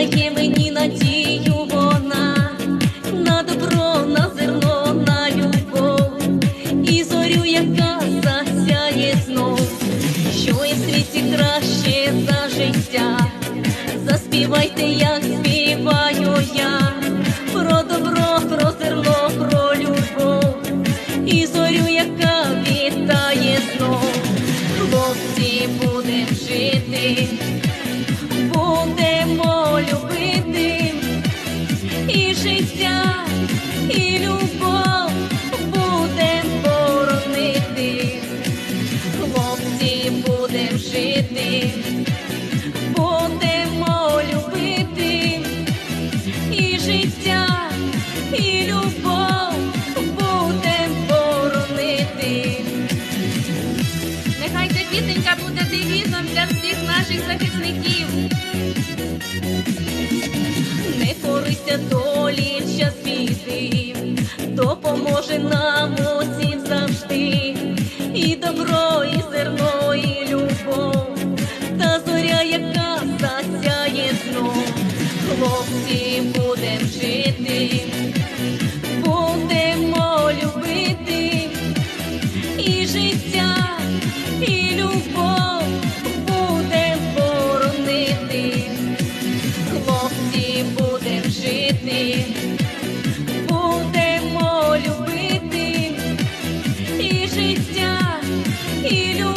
дає мені надію вона, на добро, на зерно, на любов, і зорю, яка засяє знов, що і світі краще за життя, заспівайте, як співаю я, про добро, про зерно, про любов, і зорю, яка вітає знов, хлопці будем жити. Будемо життя, і любов будем боронити. Хлопці, будем жити, будемо любити і життя, і любов будем боронити. Нехай ця пісенька буде девізом для всіх наших захисників. Допоможе нам Hero